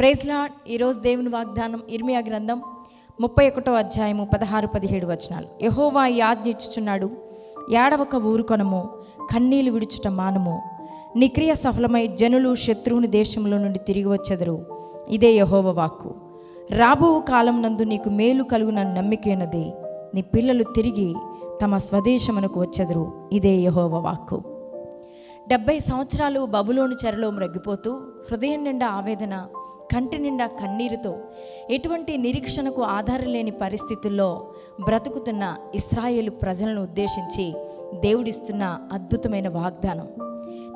Praise lord. ఈరోజు దేవుని వాగ్దానం ఇర్మియా గ్రంథం ముప్పై ఒకటో అధ్యాయము పదహారు పదిహేడు వచనాలు. యహోవా యాజ్ఞిచ్చుచున్నాడు ఇచ్చుచున్నాడు. ఏడవక ఊరుకొనము కన్నీలు విడుచుట మానము. నీ క్రియ సఫలమై జనులు శత్రువుని దేశంలో నుండి తిరిగి వచ్చెదరు. ఇదే యహోవ వాక్కు. రాబో కాలం నందు నీకు మేలు కలుగున నమ్మికైనది నీ పిల్లలు తిరిగి తమ స్వదేశమునకు వచ్చెదరు. ఇదే యహోవ వాక్కు. డెబ్బై సంవత్సరాలు బబులోను చెరలో మ్రగ్గిపోతూ హృదయం నిండా ఆవేదన కంటి నిండా కన్నీరుతో ఎటువంటి నిరీక్షణకు ఆధారం లేని పరిస్థితుల్లో బ్రతుకుతున్న ఇస్రాయేలు ప్రజలను ఉద్దేశించి దేవుడిస్తున్న అద్భుతమైన వాగ్దానం.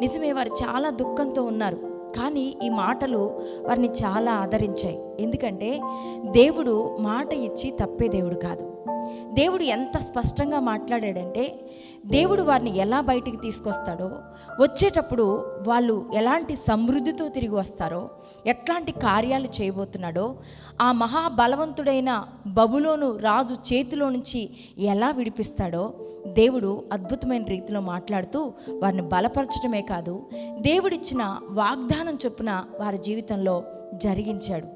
నిజమే వారు చాలా దుఃఖంతో ఉన్నారు కానీ ఈ మాటలు వారిని చాలా ఆదరించాయి. ఎందుకంటే దేవుడు మాట ఇచ్చి తప్పే దేవుడు కాదు. దేవుడు ఎంత స్పష్టంగా మాట్లాడాడంటే దేవుడు వారిని ఎలా బయటికి తీసుకొస్తాడో వచ్చేటప్పుడు వాళ్ళు ఎలాంటి సమృద్ధితో తిరిగి వస్తారో ఎట్లాంటి కార్యాలు చేయబోతున్నాడో ఆ మహాబలవంతుడైన బబులోను రాజు చేతిలో నుంచి ఎలా విడిపిస్తాడో దేవుడు అద్భుతమైన రీతిలో మాట్లాడుతూ వారిని బలపరచడమే కాదు దేవుడిచ్చిన వాగ్దానం చొప్పున వారి జీవితంలో జరిగించాడు.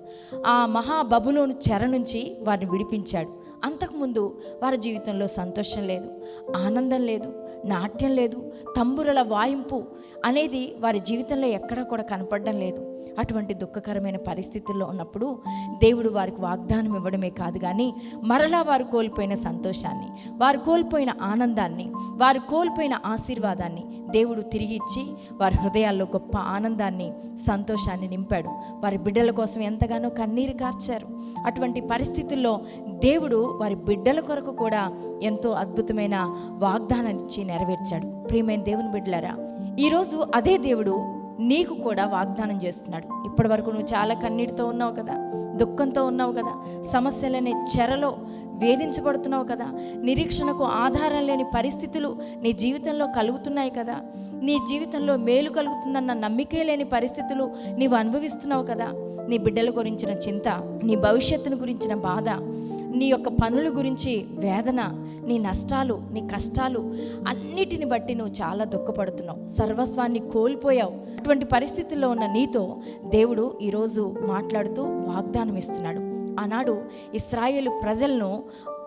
ఆ మహాబబులోను చెర నుంచి వారిని విడిపించాడు. అంతకుముందు వారి జీవితంలో సంతోషం లేదు ఆనందం లేదు నాట్యం లేదు తంబురల వాయింపు అనేది వారి జీవితంలో ఎక్కడా కూడా కనపడడం లేదు. అటువంటి దుఃఖకరమైన పరిస్థితుల్లో ఉన్నప్పుడు దేవుడు వారికి వాగ్దానం ఇవ్వడమే కాదు కానీ మరలా వారు కోల్పోయిన సంతోషాన్ని వారు కోల్పోయిన ఆనందాన్ని వారు కోల్పోయిన ఆశీర్వాదాన్ని దేవుడు తిరిగి ఇచ్చి వారి హృదయాల్లో గొప్ప ఆనందాన్ని సంతోషాన్ని నింపాడు. వారి బిడ్డల కోసం ఎంతగానో కన్నీరు కార్చారు. అటువంటి పరిస్థితుల్లో దేవుడు వారి బిడ్డల కొరకు కూడా ఎంతో అద్భుతమైన వాగ్దానాన్ని ఇచ్చి నెరవేర్చాడు. ప్రియమైన దేవుని బిడ్డలారా ఈరోజు అదే దేవుడు నీకు కూడా వాగ్దానం చేస్తున్నాడు. ఇప్పటి వరకు నువ్వు చాలా కన్నీటితో ఉన్నావు కదా దుఃఖంతో ఉన్నావు కదా సమస్యలనే చెరలో వేధించబడుతున్నావు కదా నిరీక్షణకు ఆధారం లేని పరిస్థితులు నీ జీవితంలో కలుగుతున్నాయి కదా నీ జీవితంలో మేలు కలుగుతుందన్న నమ్మికే లేని పరిస్థితులు నీవు అనుభవిస్తున్నావు కదా నీ బిడ్డల గురించిన చింత నీ భవిష్యత్తును గురించిన బాధ నీ యొక్క పనుల గురించి వేదన నీ నష్టాలు నీ కష్టాలు అన్నిటిని బట్టి నువ్వు చాలా దుఃఖపడుతున్నావు. సర్వస్వాన్ని కోల్పోయావు. అటువంటి పరిస్థితుల్లో ఉన్న నీతో దేవుడు ఈరోజు మాట్లాడుతూ వాగ్దానం ఇస్తున్నాడు ఆనాడు ఇస్రాయేల్ ప్రజలను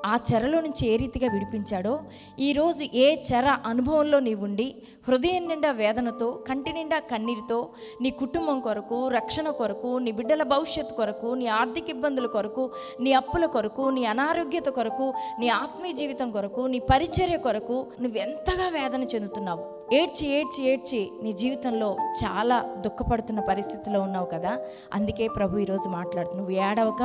ఆ చెరలో నుంచి ఏ రీతిగా విడిపించాడో ఈరోజు ఏ చెర అనుభవంలో నీవుండి హృదయం నిండా వేదనతో కంటి నిండా కన్నీరుతో నీ కుటుంబం కొరకు రక్షణ కొరకు నీ బిడ్డల భవిష్యత్తు కొరకు నీ ఆర్థిక ఇబ్బందుల కొరకు నీ అప్పుల కొరకు నీ అనారోగ్యత కొరకు నీ ఆత్మీయ జీవితం కొరకు నీ పరిచర్య కొరకు నువ్వెంతగా వేదన చెందుతున్నావు. ఏడ్చి ఏడ్చి ఏడ్చి నీ జీవితంలో చాలా దుఃఖపడుతున్న పరిస్థితిలో ఉన్నావు కదా. అందుకే ప్రభు ఈరోజు మాట్లాడుతు నువ్వు ఏడవక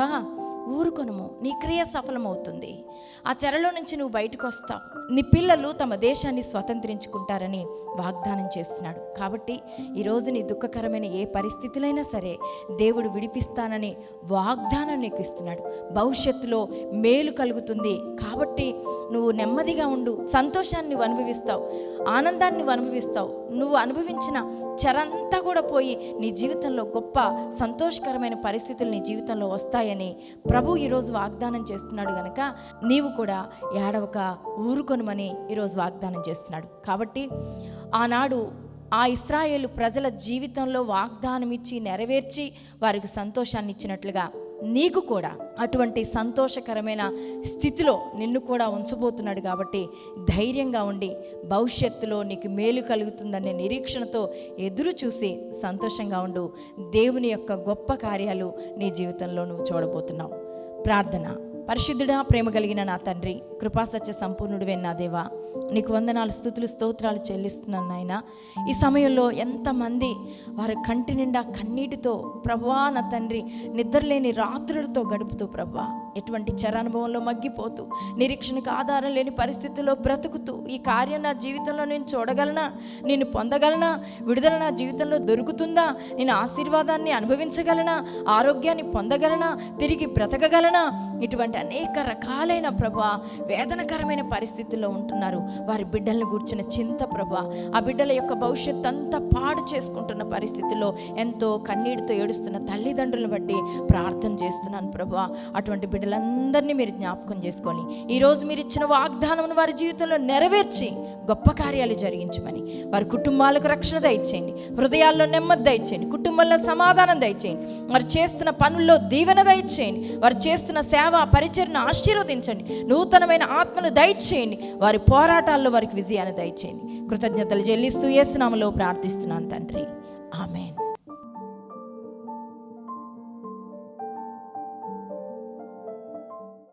ఊరుకొనము. నీ క్రియ సఫలమవుతుంది. ఆ చెరలో నుంచి నువ్వు బయటకు వస్తావు. నీ పిల్లలు తమ దేశాన్ని స్వతంత్రించుకుంటారని వాగ్దానం చేస్తున్నాడు. కాబట్టి ఈరోజు నీ దుఃఖకరమైన ఏ పరిస్థితులైనా సరే దేవుడు విడిపిస్తానని వాగ్దానం నీకు ఇస్తున్నాడు. భవిష్యత్తులో మేలు కలుగుతుంది. కాబట్టి నువ్వు నెమ్మదిగా ఉండు. సంతోషాన్ని నువ్వు అనుభవిస్తావు. ఆనందాన్ని నువ్వు అనుభవిస్తావు. నువ్వు అనుభవించిన చెరంతా కూడా పోయి నీ జీవితంలో గొప్ప సంతోషకరమైన పరిస్థితులు నీ జీవితంలో వస్తాయని ప్రభు ఈరోజు వాగ్దానం చేస్తున్నాడు గనక నీవు కూడా ఏడవక ఊరుకొనమని ఈరోజు వాగ్దానం చేస్తున్నాడు. కాబట్టి ఆనాడు ఆ ఇస్రాయేలు ప్రజల జీవితంలో వాగ్దానం ఇచ్చి నెరవేర్చి వారికి సంతోషాన్ని ఇచ్చినట్లుగా నీకు కూడా అటువంటి సంతోషకరమైన స్థితిలో నిన్ను కూడా ఉంచబోతున్నాడు కాబట్టి ధైర్యంగా ఉండి భవిష్యత్తులో నీకు మేలు కలుగుతుందనే నిరీక్షణతో ఎదురు చూసి సంతోషంగా ఉండు. దేవుని యొక్క గొప్ప కార్యాలు నీ జీవితంలో నువ్వు చూడబోతున్నావు. ప్రార్థన. పరిశుద్ధుడా ప్రేమ కలిగిన నా తండ్రి కృపాసత్య సంపూర్ణుడివే నా దేవా. నీకు వందనాలు స్థుతులు స్తోత్రాలు చెల్లిస్తున్నాను నాయన. ఈ సమయంలో ఎంతమంది వారి కంటి నిండా కన్నీటితో ప్రభా నా తండ్రి నిద్రలేని రాత్రులతో గడుపుతూ ప్రభా ఎటువంటి చరానుభవంలో మగ్గిపోతూ నిరీక్షణకు ఆధారం లేని పరిస్థితుల్లో బ్రతుకుతూ ఈ కార్యం నా జీవితంలో నేను చూడగలనా? నేను పొందగలనా? విడుదల నా జీవితంలో దొరుకుతుందా? నేను ఆశీర్వాదాన్ని అనుభవించగలనా? ఆరోగ్యాన్ని పొందగలనా? తిరిగి బ్రతకగలనా? ఇటువంటి అనేక రకాలైన ప్రభా వేదనకరమైన పరిస్థితుల్లో ఉంటున్నారు. వారి బిడ్డలను గుర్చిన చింత ప్రభా ఆ బిడ్డల యొక్క భవిష్యత్ అంతా పాడు చేసుకుంటున్న పరిస్థితుల్లో ఎంతో కన్నీటితో ఏడుస్తున్న తల్లిదండ్రులను బట్టి ప్రార్థన చేస్తున్నాను ప్రభా. అటువంటి బిడ్డలందరినీ మీరు జ్ఞాపకం చేసుకొని ఈరోజు మీరు ఇచ్చిన వాగ్దానం వారి జీవితంలో నెరవేర్చి గొప్ప కార్యాలు జరిగించమని వారి కుటుంబాలకు రక్షణ దయచేయండి హృదయాల్లో నెమ్మది దయచేయండి కుటుంబంలో సమాధానం దయచేయండి. వారు చేస్తున్న పనుల్లో దీవెన దయచేయండి. వారు చేస్తున్న సేవ పరిచయను ఆశీర్వదించండి. నూతనమైన ఆత్మను దయచేయండి. వారి పోరాటాల్లో వారికి విజయాన్ని దయచేయండి. కృతజ్ఞతలు చెల్లిస్తూ ఏసునామలో ప్రార్థిస్తున్నాను తండ్రి. ఆమెన్.